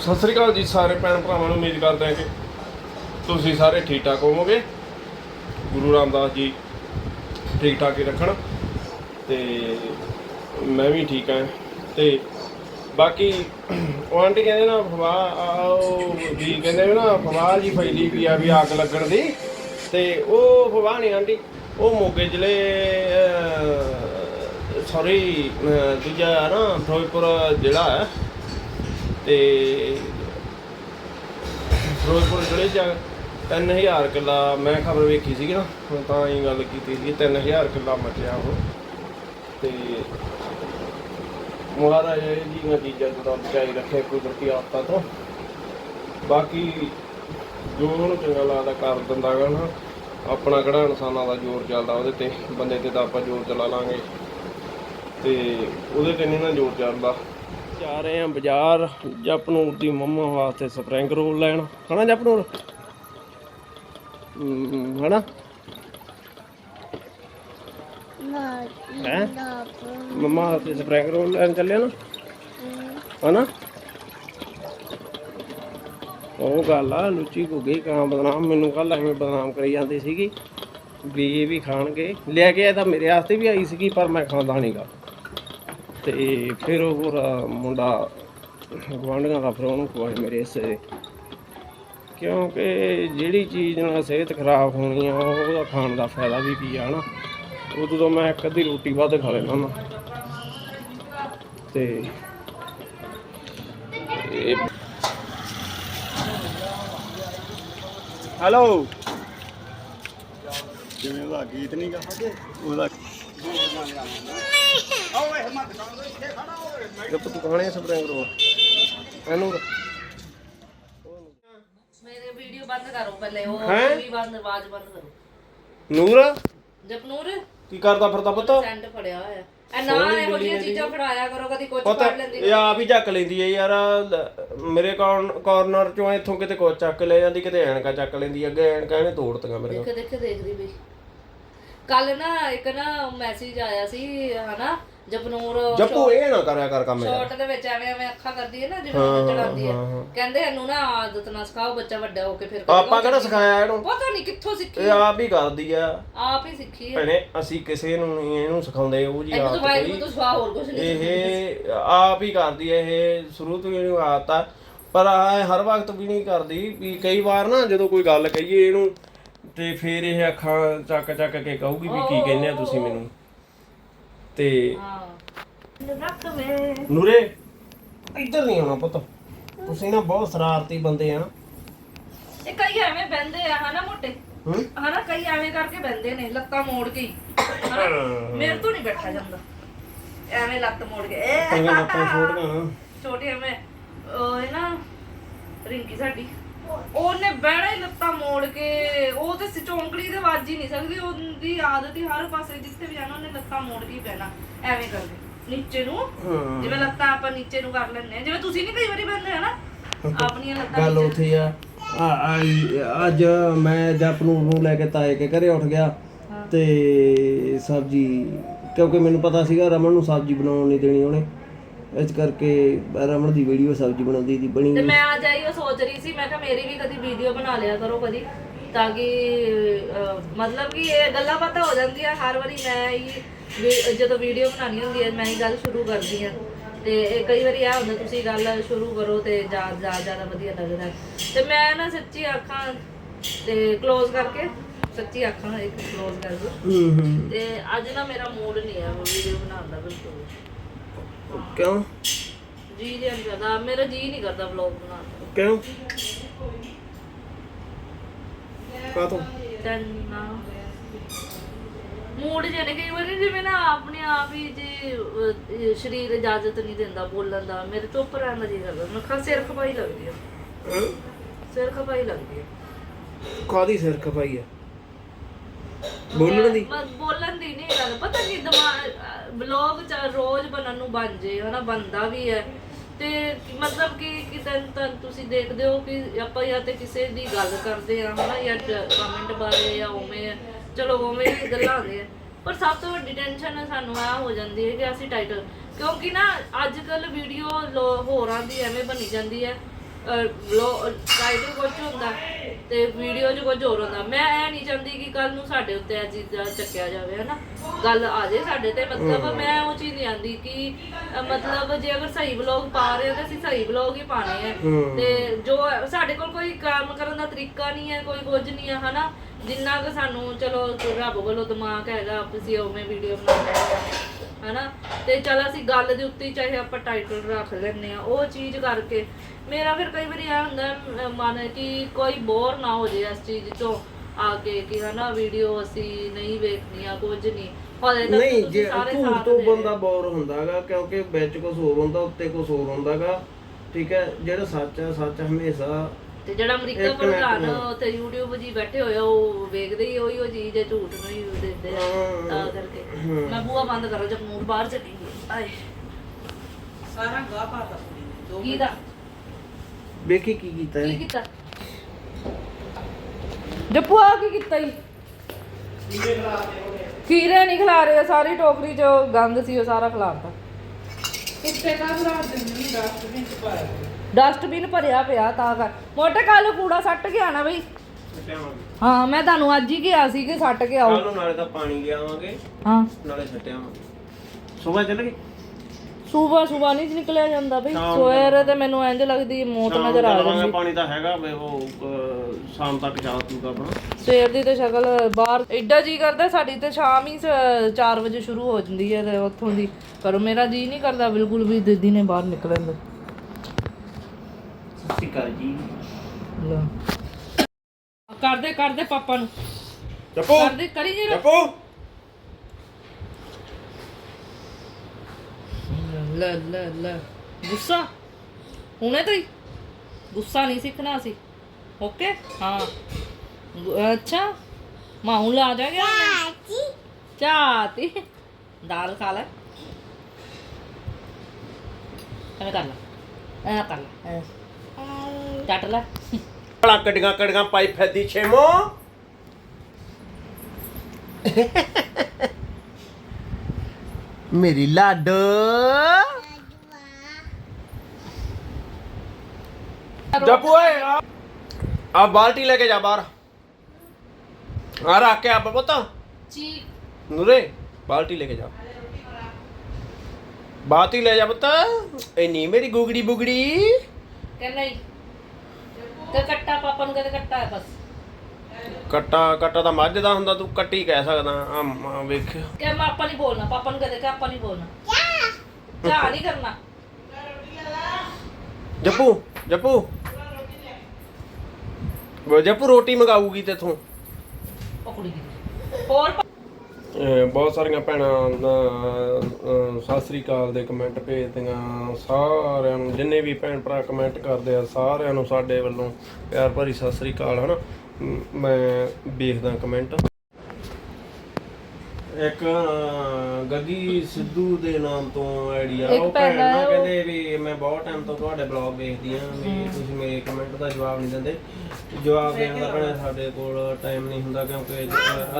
ਸਤਿ ਸ੍ਰੀ ਅਕਾਲ ਜੀ ਸਾਰੇ ਭੈਣ ਭਰਾਵਾਂ ਨੂੰ, ਉਮੀਦ ਕਰਦੇ ਹਾਂ ਕਿ ਤੁਸੀਂ ਸਾਰੇ ਠੀਕ ਠਾਕ ਹੋਵੋਗੇ। ਗੁਰੂ ਰਾਮਦਾਸ ਜੀ ਠੀਕ ਠਾਕ ਹੀ ਰੱਖਣ ਤੇ ਮੈਂ ਵੀ ਠੀਕ ਹਾਂ। ਤੇ ਬਾਕੀ ਉਹ ਆਂਟੀ ਕਹਿੰਦੇ ਨਾ ਫਵਾ ਉਹ ਵੀ ਕਹਿੰਦੇ ਵੀ ਨਾ ਫਵਾਹ ਜੀ ਫੈਲੀ ਵੀ ਆ ਵੀ ਅੱਗ ਲੱਗਣ ਦੀ। ਤੇ ਉਹ ਫਵਾ ਨਹੀਂ ਆਂਟੀ, ਉਹ ਮੋਗੇ ਜ਼ਿਲ੍ਹੇ ਸੌਰੀ ਦੂਜਾ ਨਾ ਫਿਰੋਜ਼ਪੁਰ ਜ਼ਿਲ੍ਹਾ ਹੈ। ਤੇ ਫਿਰੋਜ਼ਪੁਰ ਜ਼ਿਲ੍ਹੇ ਚ 3000 ਕਿੱਲਾ ਮੈਂ ਖਬਰ ਵੇਖੀ ਸੀਗੀ ਨਾ, ਹੁਣ ਤਾਂ ਹੀ ਗੱਲ ਕੀਤੀ ਸੀ 3000 ਕਿੱਲਾ ਮਚਿਆ ਉਹ। ਤੇ ਮਹਾਰਾਜਾ ਜੀ ਨੇ ਚੀਜ਼ਾਂ ਤੋਂ ਬਚਾਈ ਰੱਖਿਆ ਕੁਦਰਤੀ ਆਫਤਾਂ ਤੋਂ। ਬਾਕੀ ਜੋ ਉਹਨੂੰ ਚੰਗਾ ਲੱਗਦਾ ਕਰ ਦਿੰਦਾ ਗਾ ਨਾ, ਆਪਣਾ ਕਿਹੜਾ ਇਨਸਾਨਾਂ ਦਾ ਜ਼ੋਰ ਚੱਲਦਾ ਉਹਦੇ ਤੇ, ਬੰਦੇ ਤੇ ਤਾਂ ਆਪਾਂ ਜ਼ੋਰ ਚਲਾ ਲਾਂਗੇ। ਤੇ ਉਹਦੇ ਤੇ ਨਹੀਂ ਨਾ ਜ਼ੋਰ ਚੱਲਦਾ। ਜਾ ਰਹੇ ਆ ਬਾਜ਼ਾਰ ਜਪਨੂਰ ਦੀ ਮੰਮਾ ਵਾਸਤੇ ਸਪਰਿੰਗ ਰੋਲ ਲੈਣ। ਹਨਾ ਜਪਨੂਰ? ਹਨਾ? ਹੈ? ਮੰਮਾ ਵਾਸਤੇ ਸਪਰਿੰਗ ਰੋਲ ਲੈਣ ਚੱਲੇ ਨਾ? ਹਨਾ? ਉਹ ਗੱਲ ਆ ਲੁੱਚੀ ਕੋ ਗਈ ਕਾਂ ਬਦਨਾਮ ਮੈਨੂੰ ਕੱਲ ਐਵੇਂ ਬਦਨਾਮ ਕਰੀ ਜਾਂਦੀ ਸੀਗੀ। ਵੀ ਇਹ ਵੀ ਖਾਣਗੇ। ਲੈ ਕੇ ਆਇਆ ਤਾਂ ਮੇਰੇ ਵਾਸਤੇ ਵੀ ਆਈ ਸੀਗੀ ਪਰ ਮੈਂ ਖਾਂਦਾ ਨਹੀਂਗਾ ਤੇ ਫਿਰ ਉਹ ਪੂਰਾ ਮੁੰਡਾ ਗਵਾਂਢੀਆਂ ਦਾ ਫਿਰ ਉਹਨੂੰ ਖਵਾਏ ਮੇਰੇ ਹਿੱਸੇ ਕਿਉਂਕਿ ਜਿਹੜੀ ਚੀਜ਼ ਨਾਲ ਸਿਹਤ ਖਰਾਬ ਹੋਣੀ ਆ ਉਹਦਾ ਖਾਣ ਦਾ ਫਾਇਦਾ ਵੀ ਕੀ ਆ ਨਾ ਉਦੋਂ ਤੋਂ ਮੈਂ ਇੱਕ ਅੱਧੀ ਰੋਟੀ ਵੱਧ ਖਾ ਲੈਣਾ ਨਾ ਤੇ ਹੈਲੋ। ਜਿਵੇਂ ਉਹਦਾ ਗੀਤ ਨਹੀਂ ਗਾ? ਉਹਦਾ ਜਦ ਤੂੰ ਖਾਣੇ ਸਪਰਿੰਗ ਰੋਲ ਇਹਨੂੰ ਮੇਰੇ ਵੀਡੀਓ ਬੰਦ ਕਰੋ ਪਹਿਲੇ ਉਹ ਹੈਂ? ਵੀ ਬੰਦ ਆਵਾਜ਼ ਬੰਦ ਕਰੋ। ਨੂਰ? ਜਪਨੂਰ? ਕੀ ਕਰਦਾ ਫਿਰਦਾ ਪੁੱਤ? ਸੈਂਡ ਫੜਿਆ ਹੋਇਆ। ਐ ਨਾ ਇਹੋ ਜਿਹੀਆਂ ਚੀਜ਼ਾਂ ਫੜਾਇਆ ਕਰੋ ਕਦੀ ਕੁਝ ਪੁੱਤ ਫੜ ਲੈਂਦੀ ਇਹ ਆਪ ਹੀ ਚੱਕ ਲੈਂਦੀ ਹੈ ਯਾਰ। ਲ- ਮੇਰੇ ਕਾਰਨਰ ਚੋਂ ਇੱਥੋਂ ਕਿਤੇ ਕੁਛ ਚੱਕ ਲੈ ਜਾਂਦੀ ਕਿਤੇ ਐਨਕਾ ਚੱਕ ਲੈਂਦੀ ਅੱਗੇ ਐਨਕਾ ਇਹਨੇ ਤੋੜਤੀਆਂ ਮੇਰੇ ਦੇਖ ਦੇਖ ਦੇਖਦੀ ਬਈ ਕੱਲ ਨਾ ਇੱਕ ਨਾ ਮੈਸੇਜ ਆਇਆ ਸੀ ਹਨਾ ਜਪਨੂਰ ਜੱਪੂ ਇਹ ਨਾ ਕਰਿਆ ਕਰ ਕੰਮ ਯਾਰ ਸ਼ਾਰਟ ਦੇ ਵਿੱਚ ਐਵੇਂ ਐਵੇਂ ਅੱਖਾਂ ਕਰਦੀ ਹੈ ਨਾ ਜਿਵੇਂ ਚੜਾਉਂਦੀ ਹੈ। ਕਹਿੰਦੇ ਇਹਨੂੰ ਨਾ ਆਦਤ ਨਾ ਸਿਖਾਓ ਬੱਚਾ ਵੱਡਾ ਹੋ ਕੇ ਫਿਰ ਕਰੇਗਾ। ਆਪਾਂ ਕਿਹੜਾ ਸਿਖਾਇਆ ਇਹਨੂੰ? ਪਤਾ ਨਹੀਂ ਕਿੱਥੋਂ ਸਿੱਖੀ ਇਹ ਆਪ ਹੀ ਕਰਦੀ ਆ। ਆਪ ਹੀ ਸਿੱਖੀ ਹੈ। ਭੈਣੇ ਅਸੀਂ ਕਿਸੇ ਨੂੰ ਨਹੀਂ ਇਹਨੂੰ ਸਿਖਾਉਂਦੇ ਉਹ ਜੀ ਇਹਨੂੰ ਦਵਾਈ ਕੋਈ ਨੂੰ ਤਾਂ ਸਵਾ ਹੋਰ ਕੁਝ ਨਹੀਂ ਇਹ ਆਪ ਹੀ ਕਰਦੀ ਹੈ ਇਹ ਸ਼ੁਰੂ ਤੋਂ ਹੀ ਇਹਨੂੰ ਆਦਤ ਆ। ਪਰ ਆ ਹਰ ਵਕਤ ਵੀ ਨਹੀਂ ਕਰਦੀ ਵੀ ਕਈ ਵਾਰ ਨਾ ਜਦੋਂ ਕੋਈ ਗੱਲ ਕਹੀਏ ਇਹਨੂੰ ਤੇ ਫਿਰ ਇਹ ਅੱਖਾਂ ਚੱਕ ਚੱਕ ਕੇ ਕਹੂਗੀ ਵੀ ਕੀ ਕਹਿੰਦੇ ਆ ਤੁਸੀਂ ਮੈਨੂੰ। ਤੇ ਨੂਰੇ ਇੱਧਰ ਨਹੀਂ ਆਉਣਾ ਪੁੱਤ। ਤੁਸੀਂ ਨਾ ਬਹੁਤ ਸ਼ਰਾਰਤੀ ਬੰਦੇ ਆ। ਇਹ ਕਈ ਐਵੇਂ ਬੈੰਦੇ ਆ ਹਨਾ ਮੋਟੇ? ਹੂੰ? ਹਨਾ ਕਈ ਐਵੇਂ ਕਰਕੇ ਬੈੰਦੇ ਨੇ ਲੱਤਾਂ ਮੋੜ ਕੇ। ਹਨਾ? ਮੇਰੇ ਤੋਂ ਨਹੀਂ ਬੈਠਾ ਜਾਂਦਾ। ਐਵੇਂ ਲੱਤ ਮੋੜ ਕੇ। ਇਹ ਲੱਤਾਂ ਛੋਟੀਆਂ। ਛੋਟੇ ਐਵੇਂ ਉਹ ਨਾ ਰਿੰਕੀ ਸਾਡੀ। ਉਹਨੇ ਬਹਿਣਾ ਹੀ ਲੱਤਾਂ ਮੋੜ ਕੇ ਉਹ ਤੇ ਸਿਚੌਂਕੜੀ ਦੇ ਵੱਜ ਹੀ ਨਹੀਂ ਸਕਦੀ ਉਹਦੀ ਆਦਤ ਹੀ ਹਰ ਪਾਸੇ ਜਿੱਥੇ ਵੀ ਜਾਣਾ ਉਹਨੇ ਲੱਤਾਂ ਮੋੜ ਕੇ ਹੀ ਬਹਿਣਾ ਐਵੇਂ ਕਰਕੇ ਨੀਚੇ ਨੂੰ ਹਾਂ। ਜਿਵੇਂ ਲੱਤਾਂ ਆਪਾਂ ਨੀਚੇ ਨੂੰ ਕਰ ਲੈਂਦੇ ਆ ਜਿਵੇਂ ਤੁਸੀਂ ਨਹੀਂ ਕਈ ਵਾਰੀ ਹੋ ਨਾ ਆਪਣੀਆਂ ਲੱਤਾਂ ਗੱਲ ਉੱਥੇ ਆ। ਆ- ਆ- ਅੱਜ ਮੈਂ ਜਪਨੂਰ ਨੂੰ ਲੈ ਕੇ ਤਾਏ ਕੇ ਘਰੇ ਉੱਠ ਗਿਆ ਤੇ ਸਬਜੀ ਕਿਉਂਕਿ ਮੈਨੂੰ ਪਤਾ ਸੀਗਾ ਰਮਨ ਨੂੰ ਸਬਜੀ ਬਣਾਉਣ ਨਹੀਂ ਦੇਣੀ ਉਹਨੇ। ਇਸ ਕਰਕੇ ਰਮਣ ਦੀ ਵੀਡੀਓ ਸਬਜ਼ੀ ਬਣਾਉਂਦੀ ਦੀ ਬਣੀ ਤੇ ਮੈਂ ਅੱਜ ਆਈ ਉਹ ਸੋਚ ਰਹੀ ਸੀ ਮੈਂ ਕਿਹਾ ਮੇਰੀ ਵੀ ਕਦੀ ਵੀਡੀਓ ਬਣਾ ਲਿਆ ਕਰੋ ਕਦੀ ਤਾਂ ਕਿ ਮਤਲਬ ਕਿ ਇਹ ਗੱਲਾਂ ਬਾਤਾਂ ਹੋ ਜਾਂਦੀਆਂ ਹਰ ਵਾਰੀ ਮੈਂ ਹੀ ਜਦੋਂ ਵੀਡੀਓ ਬਣਾਉਣੀ ਹੁੰਦੀ ਹੈ ਮੈਂ ਹੀ ਗੱਲ ਸ਼ੁਰੂ ਕਰਦੀ ਹਾਂ। ਤੇ ਇਹ ਕਈ ਵਾਰੀ ਇਹ ਹੁੰਦਾ ਤੁਸੀਂ ਗੱਲ ਸ਼ੁਰੂ ਕਰੋ ਤੇ ਜ਼ਿਆਦਾ ਜ਼ਿਆਦਾ ਵਧੀਆ ਲੱਗਦਾ। ਤੇ ਮੈਂ ਨਾ ਸੱਚੀ ਆਖਾਂ ਤੇ ਕਲੋਜ਼ ਕਰਕੇ ਸੱਚੀ ਆਖਾਂ ਇੱਕ ਕਲੋਜ਼ ਕਰਕੇ ਹੂੰ ਤੇ ਅੱਜ ਨਾ ਮੇਰਾ ਮੂਡ ਨਹੀਂ ਹੈ ਵੀਡੀਓ ਬਣਾਉਣ ਦਾ ਬਿਲਕੁਲ। ਕਿਉਂ? ਜੀ ਨਹੀਂ ਕਰਦਾ। ਮੇਰਾ ਜੀ ਨਹੀਂ ਕਰਦਾ ਵਲੌਗ ਬਣਾਉਣ। ਦਾ ਕਿਉਂ ਕਾ ਤੋਂ ਤੈਨਾਂ ਮੂਡ ਜਿਹਨੇ ਕਈ ਵਾਰੀ ਜਿਵੇਂ ਨਾ ਆਪਣੇ ਆਪ ਹੀ ਜੇ ਅਹ, ਸਰੀਰ ਇਜਾਜ਼ਤ ਨਹੀਂ ਦਿੰਦਾ ਬੋਲਣ ਦਾ ਮੇਰੇ ਚੁੱਪ ਰਹਿਣ ਦਾ ਜੀ ਕਰਦਾ। ਮੈਨੂੰ ਖਾ ਸਿਰ ਖਪਾਈ ਲੱਗਦੀ ਆ। ਸਿਰ ਖਪਾਈ ਲੱਗਦੀ ਆ। ਕਾਦੀ ਸਿਰ ਖਪਾਈ ਆ? ਬੋਲਣ ਦੀ? ਮੈਂ ਬੋਲਣ ਦੀ ਨਹੀਂ ਗੱਲ। ਪਤਾ ਨਹੀਂ ਦਿਮਾਗ ਬਲੌਗ ਚ ਰੋਜ਼ ਬਣਨ ਨੂੰ ਬਣ ਜੇ, ਹਨਾ ਬੰਦਾ ਵੀ ਹੈ। ਤੇ ਮਤਲਬ ਕਿ ਕਿਤੇ ਤਾਂ ਤੁਸੀਂ ਦੇਖਦੇ ਹੋ ਕਿ ਆਪਾਂ ਜਾਂ ਤੇ ਕਿਸੇ ਦੀ ਗੱਲ ਕਰਦੇ ਆ ਹਨਾ, ਜਾਂ ਕਮੈਂਟ ਬਾਰੇ ਜਾਂ ਉਵੇਂ ਚਲੋ, ਉਵੇਂ ਦੀ ਗੱਲਾਂ ਆਉਂਦੀਆਂ ਪਰ ਸਭ ਤੋਂ ਵੱਡੀ ਟੈਨਸ਼ਨ ਸਾਨੂੰ ਆ ਹੋ ਜਾਂਦੀ ਹੈ ਕਿ ਅਸੀਂ ਟਾਈਟਲ ਕਿਉਂਕਿ ਨਾ ਅੱਜ ਕੱਲ ਵੀਡੀਓ ਹੋਰਾਂ ਦੀ ਐਵੇਂ ਬਣੀ ਜਾਂਦੀ ਹੈ। ਟਾਈਟਲ ਕੁਝ ਹੁੰਦਾ। ਤੇ ਵੀਡੀਓ 'ਚ ਕੁਝ ਹੋਰ ਹੁੰਦਾ। ਮੈਂ ਇਹ ਨਹੀਂ ਚਾਹੁੰਦੀ ਕਿ ਕੱਲ ਨੂੰ ਸਾਡੇ ਉੱਤੇ ਇਹ ਚੀਜ਼ਾਂ ਚੱਕਿਆ ਜਾਵੇ ਹਨਾ? ਗੱਲ ਆ ਜੇ ਸਾਡੇ ਤੇ ਮਤਲਬ ਮੈਂ ਉਹ ਚੀਜ਼ ਨਹੀਂ ਆਂਦੀ ਕਿ ਅ, ਮਤਲਬ ਜੇ ਅਗਰ ਸਹੀ ਵਲੌਗ ਪਾ ਰਹੇ ਹੋ ਤਾਂ ਅਸੀਂ ਸਹੀ ਵਲੌਗ ਹੀ ਪਾਣੇ ਆ। ਤੇ ਜੋ ਸਾਡੇ ਕੋਲ ਕੋਈ ਕੰਮ ਕਰਨ ਦਾ ਤਰੀਕਾ ਨਹੀਂ ਹੈ ਕੋਈ ਕੁਝ ਨਹੀਂ ਹੈ ਹਨਾ? ਜਿੰਨਾ ਕੁ ਸਾਨੂੰ ਚਲੋ ਰੱਬ ਵੱਲੋਂ ਦਿਮਾਗ ਹੈਗਾ ਅਸੀਂ ਉਵੇਂ ਵੀਡੀਓ ਬਣਾਉਂਦੇ ਹਾਂ ਹਨਾ? ਤੇ ਚਲ ਅਸੀਂ ਗੱਲ ਦੇ ਉੱਤੇ ਚਾਹੇ ਆਪਾਂ ਟਾਈਟਲ ਰੱਖ ਲੈਂਦੇ ਆ ਉਹ ਚੀਜ਼ ਕਰਕੇ। ਮੇਰਾ ਫਿਰ ਕਈ ਵਾਰੀ ਇਹ ਹੁੰਦਾ ਮਨ ਕਿ ਕੋਈ ਬੋਰ ਨਾ ਹੋ ਜੇ ਇਸ ਚੀਜ਼ ਤੋਂ ਆ ਕੇ ਕਿ ਹਨਾ ਵੀਡੀਓ ਅਸੀਂ ਨਹੀਂ ਵੇਖਣੀਆਂ ਕੁਝ ਨਹੀਂ। ਹਲੇ ਤੱਕ ਨਹੀਂ ਤੁਸੀਂ ਜੇ ਸਾਰੇ ਸਾਥ ਤੋਂ ਦੇ ਬੰਦਾ ਬੋਰ ਹੁੰਦਾਗਾ ਕਿਉਂਕਿ ਵਿੱਚ ਕੁਝ ਹੋਰ ਹੁੰਦਾ ਉੱਤੇ ਕੁਝ ਹੋਰ ਹੁੰਦਾਗਾ ਠੀਕ ਹੈ? ਜਿਹੜਾ ਸੱਚ ਹੈ ਸੱਚ ਹਮੇਸ਼ਾ ਤੇ ਜਿਹੜਾ ਅਮਰੀਕਾ ਇੱਕ ਮਿੰਟ ਪ੍ਰਧਾਨ ਨਾ। ਉੱਥੇ YouTube ਜੀ ਬੈਠੇ ਹੋਏ ਆ ਉਹ ਵੇਖਦੇ ਹੀ ਉਹੀ ਉਹ ਚੀਜ਼ ਹੈ ਝੂਠ ਨੂੰ ਹੀ ਦਿੰਦੇ ਆ ਹਾਂ। ਤਾਂ ਕਰਕੇ। ਮੈਂ ਬੂਆ ਬੰਦ ਕਰਾਂ ਜਦ ਨੂਰ ਬਾਹਰ ਚਲੀ ਗਈ। ਆਏ। ਸਾਰਾ ਗਾਹ ਪਾਤਾ ਕੁੜੀ ਨੇ ਦੋ ਕੀ ਦਾ? ਵੇਖੀ ਕੀ ਕੀਤਾ ਕੀ ਇਹਨੇ? ਕੀਤਾ? ਜੱਪੂ ਆ ਕੀ ਕੀਤਾ ਈ? ਖੀਰੇ ਨਹੀਂ ਖਿਲਾ ਰਹੇ ਸਾਰੀ ਟੋਕਰੀ ਚ ਗੰਦ ਸੀ ਉਹ ਸਾਰਾ ਖਿਲਾਰਤਾ। ਕਿੱਥੇ ਕਾ ਬਰਾ ਦਿੰਦੀ ਡਸਟਬਿਨ ਚ ਪਾਇਆ ਡਸਟਬਿਨ ਭਰਿਆ ਪਿਆ ਤਾਂ ਕਰ। ਮੋਟੇ ਕੱਲ ਕੂੜਾ ਸੱਟ ਕੇ ਆਣਾ ਬਈ। ਹਾਂ ਮੈਂ ਤੁਹਾਨੂੰ ਅੱਜ ਹੀ ਕਿਹਾ ਸੀ ਕਿ ਸੱਟ ਕੇ ਆਓ। ਨੂੰ ਨਾਲੇ ਤਾਂ ਪਾਣੀ ਲਿਆਵਾਂਗੇ ਹਾਂ। ਨਾਲੇ ਛੱਟਿਆਵਾਂਗੇ ਸਵੇਰ ਚੱਲ ਗਏ ਸੂਬਾ ਸੂਬਾ ਨਹੀਂ ਨਿਕਲਿਆ ਜਾਂਦਾ ਬਈ। ਸ਼ਾਮ ਸਵੇਰੇ ਤੇ ਮੈਨੂੰ ਇੰਜ ਲੱਗਦੀ ਮੌਤ ਨਜ਼ਰ ਆ ਜਾਂਦੀ। ਪਾਣੀ ਤਾਂ ਹੈਗਾ ਵੇ ਉਹ ਅਹ, ਸ਼ਾਮ ਤੱਕ ਜਾ ਤੂਗਾ ਆਪਣਾ। ਸਵੇਰ ਦੀ ਤੇ ਸ਼ਕਲ ਬਾਹਰ ਐਡਾ ਜੀ ਕਰਦਾ ਸਾਡੀ ਤੇ ਸ਼ਾਮ ਹੀ 4 ਵਜੇ ਸ਼ੁਰੂ ਹੋ ਜਾਂਦੀ ਹੈ ਤੇ ਉੱਥੋਂ ਦੀ। ਪਰ ਮੇਰਾ ਜੀ ਨਹੀਂ ਕਰਦਾ ਬਿਲਕੁਲ ਵੀ ਦੀਦੀ ਨੇ ਬਾਹਰ ਨਿਕਲਣ ਦਾ ਸ਼੍ਰੀ ਅਕਾਲ ਜੀ। ਲੈ। ਕਰਦੇ ਕਰਦੇ ਪਾਪਾ ਨੂੰ। ਚੱਪੋ। ਕਰਦੇ ਕਰੀ ਜੀ ਚੱਪੋ। ਲੈ ਲੈ ਲੈ। ਗੁੱਸਾ? ਹੁਣੇ ਤੋਂ ਹੀ? ਗੁੱਸਾ ਨਹੀਂ ਸਿੱਖਣਾ ਸੀ ਓਕੇ ਹਾਂ। ਗੁ- ਅੱਛਾ। ਮਾਂ ਹੁਣ ਲਾ ਜਾ ਗਿਆ ਚਾਤੀ ਚਾਤੀ। ਦਾਲ ਖਾ ਲੈ। ਐਵੇਂ ਕਰ ਲੈ। ਐ ਕਰ ਲੈ। ਚੱਟ ਲੈ। ਬੜਾ ਕੜੀਆਂ ਕੜੀਆਂ ਪਾਈ ਫੈਦੀ ਛੇਮੋ। ਮੇਰੀ ਲਾਡ। ਜੱਪੂ ਓਏ ਆ- ਆ ਬਾਲਟੀ ਲੈ ਕੇ ਜਾ ਬਾਹਰ। ਆ ਰੱਖ ਕੇ ਆ ਪੁੱਤ। ਚੀ ਨੂਰੇ ਬਾਲਟੀ ਲੈ ਕੇ ਜਾ। ਬਾਤੀ ਲੈ ਜਾ ਪੁੱਤ। ਇਹ ਨਹੀਂ ਮੇਰੀ ਗੁਗੜੀ ਬੁਗੜੀ। ਕਿ ਨਹੀਂ? ਤੇ ਕੱਟਾ ਪਾਪਾ ਨੂੰ ਕਹਿੰਦੇ ਕੱਟਾ ਹੈ ਬਸ। ਕੱਟਾ ਕੱਟਾ ਤਾਂ ਮੱਝ ਦਾ ਹੁੰਦਾ ਤੂੰ ਕੱਟੀ ਕਹਿ ਸਕਦਾ ਆ ਆ ਵੇਖ ਕਿ ਮੈਂ ਆਪਾਂ ਨਹੀਂ ਬੋਲਣਾ ਪਾਪਾ ਨੂੰ ਕਹਿੰਦੇ ਕਿ ਆਪਾਂ ਨਹੀਂ ਬੋਲਣਾ। ਚਾਹ ਨਹੀਂ ਕਰਨਾ। ਜੱਪੂ ਜੱਪੂ। ਉਹ ਜੱਪੂ ਰੋਟੀ ਮੰਗਾਊਗੀ ਤੇਥੋਂ। ਉਹ ਕੁੜੀ ਦੀ। ਹੋਰ ਬਹੁਤ ਸਾਰੀਆਂ ਭੈਣਾਂ ਅਹ, ਸਤਿ ਸ੍ਰੀ ਅਕਾਲ ਦੇ ਕਮੈਂਟ ਭੇਜਦੀਆਂ ਸਾਰਿਆਂ ਨੂੰ ਜਿੰਨੇ ਵੀ ਭੈਣ ਭਰਾ ਕਮੈਂਟ ਕਰਦੇ ਆ ਸਾਰਿਆਂ ਨੂੰ ਸਾਡੇ ਵੱਲੋਂ ਪਿਆਰ ਭਰੀ ਸਤਿ ਸ੍ਰੀ ਅਕਾਲ ਹਨਾ? ਮ- ਮੈਂ ਵੇਖਦਾ ਕਮੈਂਟ ਇੱਕ ਅਹ, ਗੱਗੀ ਸਿੱਧੂ ਦੇ ਨਾਮ ਤੋਂ ਆਈਡੀਆ ਇੱਕ ਉਹ ਭੈਣ ਨਾ ਉਹ- ਕਹਿੰਦੇ ਵੀ ਮੈਂ ਬਹੁਤ ਟਾਈਮ ਤੋਂ ਤੁਹਾਡੇ ਬਲੌਗ ਵੇਖਦੀ ਆ ਵੀ ਤੁਸੀਂ ਮੇਰੇ ਕਮੈਂਟ ਦਾ ਜਵਾਬ ਨਹੀਂ ਦਿੰਦੇ। ਜਵਾਬ ਦੇਣ ਦਾ ਭੈਣੇ ਸਾਡੇ ਕੋਲ ਟਾਈਮ ਨਹੀਂ ਹੁੰਦਾ ਕਿਉਂਕਿ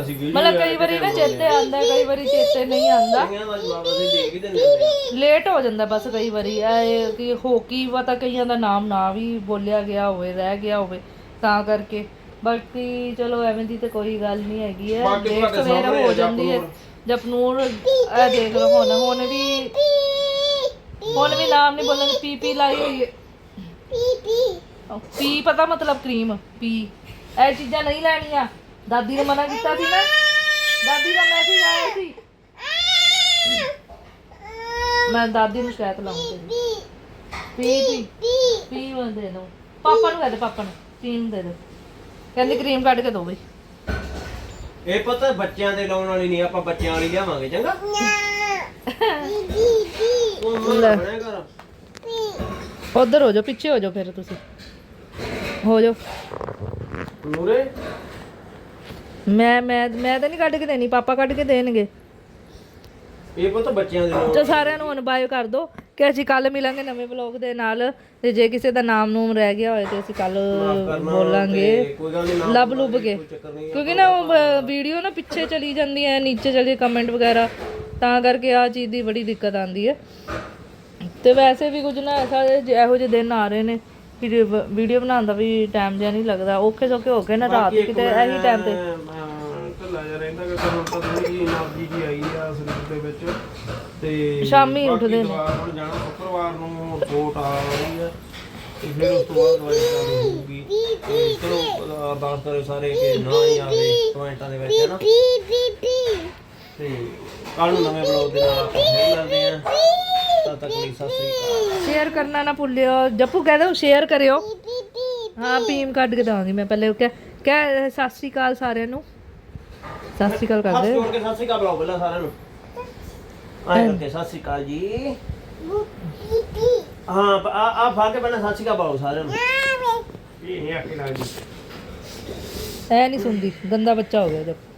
ਅਸੀਂ ਵੀਡੀਓ ਮਤਲਬ ਕਈ ਵਾਰੀ ਨਾ ਚੇਤੇ ਆਂਦਾ ਕਈ ਵਾਰੀ ਚੇਤੇ ਨਹੀਂ ਆਂਦਾ ਕਈਆਂ ਦਾ ਜਵਾਬ ਅਸੀਂ ਦੇ ਵੀ ਦਿੰਦੇ ਹੁੰਦੇ ਆ। ਲੇਟ ਹੋ ਜਾਂਦਾ ਬਸ ਕਈ ਵਾਰੀ। ਇਹ ਕਿ ਹੋ ਕੀ ਪਤਾ ਕਈਆਂ ਦਾ ਨਾਮ ਨਾ ਵੀ ਬੋਲਿਆ ਗਿਆ ਹੋਵੇ ਰਹਿ ਗਿਆ ਹੋਵੇ ਤਾਂ ਕਰਕੇ। ਬਾਕੀ ਚਲੋ ਐਵੇਂ ਦੀ ਤੇ ਕੋਈ ਗੱਲ ਨਹੀਂ ਹੈਗੀ ਹੈ। ਬਾਕੀ ਤੁਹਾਡੇ ਸਵੇਰ ਸਾਹਮਣੇ ਹੋ ਹੈ ਜਾਂਦੀ ਹੈ। ਜਪਨੂਰ। ਇਹ ਦੇਖ ਲਓ ਹੁਣ ਹੁਣ ਵੀ ਹੁਣ ਵੀ ਨਾਮ ਨਹੀਂ ਬੋਲਣ ਪੀ ਪੀ ਲਾਈ ਹੋਈ ਹੈ। ਪੀ ਪੀ। ਪਤਾ ਮਤਲਬ ਕਰੀਮ ਪੀ। ਇਹ ਚੀਜ਼ਾਂ ਨਹੀਂ ਲੈਣੀਆਂ। ਦਾਦੀ ਨੇ ਮਨਾ ਕੀਤਾ ਸੀ ਨਾ। ਦਾਦੀ ਦਾ ਮੈਸੇਜ ਆਇਆ ਸੀ। ਮੈਂ ਦਾਦੀ ਨੂੰ ਸ਼ਿਕਾਇਤ ਲਾਉਂਗੀ। ਪੀ ਪੀ। ਪੀ ਉਹ ਦੇ ਦੋ ਪਾਪਾ ਨੂੰ ਕਹਿ ਦੇ ਪਾਪਾ ਨੂੰ। ਕਰੀਮ ਦੇ ਦੇ ਕਹਿੰਦੀ ਕਰੀਮ ਕੱਢ ਕੇ ਦੋ ਬਈ ਇਹ ਪਤਾ ਬੱਚਿਆਂ ਦੇ ਲਾਉਣ ਵਾਲੀ ਨਹੀਂ ਆਪਾਂ ਬੱਚਿਆਂ ਵਾਲੀ ਲਿਆਵਾਂਗੇ ਚੰਗਾ? ਉਹ ਮਨਾ ਬਣਿਆ ਕਰ ਉਧਰ ਹੋ ਜਾਓ ਪਿੱਛੇ ਹੋ ਜਾਓ ਫਿਰ ਤੁਸੀਂ। ਹੋ ਜਾਓ। ਨੂਰੇ? ਮੈਂ ਮੈਂ ਮੈਂ ਤਾਂ ਨਹੀਂ ਕੱਢ ਕੇ ਦੇਣੀ ਪਾਪਾ ਕੱਢ ਕੇ ਦੇਣਗੇ। ਇਹ ਪਤਾ ਬੱਚਿਆਂ ਦੇ ਲਾਉਣ ਤੇ ਸਾਰਿਆਂ ਨੂੰ ਅਨਬਾਇਓ ਕਰ ਦਿਓ ਕਿ ਅਸੀਂ ਕੱਲ ਮਿਲਾਂਗੇ ਨਵੇਂ ਵਲੌਗ ਦੇ ਨਾਲ ਤੇ ਜੇ ਕਿਸੇ ਦਾ ਨਾਮ ਨੂਮ ਰਹਿ ਗਿਆ ਹੋਏ ਤੇ ਅਸੀਂ ਕੱਲ ਬੋਲਾਂਗੇ। ਲੱਭ ਲੁੱਭ ਕੇ। ਕਿਉਂਕਿ ਨਾ ਉਹ ਵੀਡੀਓ ਨਾ ਪਿੱਛੇ ਚਲੀ ਜਾਂਦੀ ਹੈ ਨੀਚੇ ਚਲੇ ਕਮੈਂਟ ਵਗੈਰਾ। ਤਾਂ ਕਰਕੇ ਆ ਚੀਜ਼ ਦੀ ਬੜੀ ਦਿੱਕਤ ਆਂਦੀ ਹੈ ਤੇ ਵੈਸੇ ਵੀ ਕੁਝ ਨਾ ਐਸਾ ਇਹੋ ਜਿਹੇ ਦਿਨ ਆ ਰਹੇ ਨੇ ਕਿ ਵੀਡੀਓ ਬਣਾਉਣ ਦਾ ਵੀ ਟਾਈਮ ਜਿਆ ਨਹੀਂ ਲੱਗਦਾ। ਔਖੇ ਸੌਖੇ ਹੋ ਗਏ ਨਾ ਰਾਤ ਕਿਤੇ ਇਹੀ ਟਾਈਮ ਤੇ। ਢੱਲਾ ਜਾ ਰਹਿੰਦਾ ਕਿ ਕਰੋਨਾ ਤਾਂ ਥੋੜੀ ਜਿਹੀ એનર્ਜੀ ਜੀ ਆਈ ਆ ਸਰੀਰ ਦੇ ਵਿੱਚ। ਤੇ ਸ਼ਾਮੀ ਬਾਕੀ ਉੱਠਦੇ ਨੇ। ਦੁਬਾਰਾ ਹੁਣ ਜਾਣਾ ਸ਼ੁੱਕਰਵਾਰ ਨੂੰ ਰਿਪੋਰਟ ਆ ਰਹੀ ਹੈ ਤੇ ਫਿਰ ਉਸ ਤੋਂ ਬਾਅਦ ਦਵਾਈ ਚਾਲੂ ਹੋਊਗੀ। ਤੇ ਚਲੋ ਅਰਦਾਸ ਕਰੇ ਸਾਰੇ ਕਿ ਨਾ ਹੀ ਆਵੇ ਕਮੈਂਟਾਂ ਦੇ ਵਿੱਚ ਹੈ ਨਾ? ਤੇ ਕੱਲ ਨੂੰ ਨਵੇਂ ਬਲੌਗ ਦੇ ਨਾਲ ਆਪਾਂ ਫਿਰ ਮਿਲਦੇ ਆ ਤਦ ਤੱਕ ਲਈ ਸਤਿ ਸ੍ਰੀ ਅਕਾਲ। ਸ਼ੇਅਰ ਕਰਨਾ ਨਾ ਭੁੱਲਿਓ। ਜੱਪੂ ਕਹਿ ਦੋ ਸ਼ੇਅਰ ਕਰਿਓ। ਹਾਂ ਭੀਮ ਕੱਢ ਕੇ ਦਵਾਂਗੀ ਮੈਂ ਪਹਿਲੇ। ਕਹਿ ਕਹਿ ਸਤਿ ਸ਼੍ਰੀ ਅਕਾਲ ਸਾਰਿਆਂ ਨੂੰ। ਸਤਿ ਸ਼੍ਰੀ ਅਕਾਲ ਹੱਥ ਕਰਦੇ ਜੋੜ ਕੇ ਸਤਿ ਸ੍ਰੀ ਅਕਾਲ ਬੁਲਾਓ ਪਹਿਲਾਂ ਸਾਰਿਆਂ ਨੂੰ। ਆਏ ਕਰਕੇ ਸਤਿ ਸ੍ਰੀ ਅਕਾਲ ਜੀ। ਹਾਂ ਪ- ਆ ਆ ਫਾ ਕੇ ਪਹਿਲਾਂ ਸਤਿ ਸ੍ਰੀ ਅਕਾਲ ਬੁਲਾਓ ਸਾਰਿਆਂ ਨੂੰ। ਇਹ ਨਹੀਂ ਆਖੇ ਲੱਗਦੀ। ਐ ਨਹੀਂ ਸੁਣਦੀ ਗੰਦਾ ਬੱਚਾ ਹੋ ਗਿਆ ਜੱਪੂ।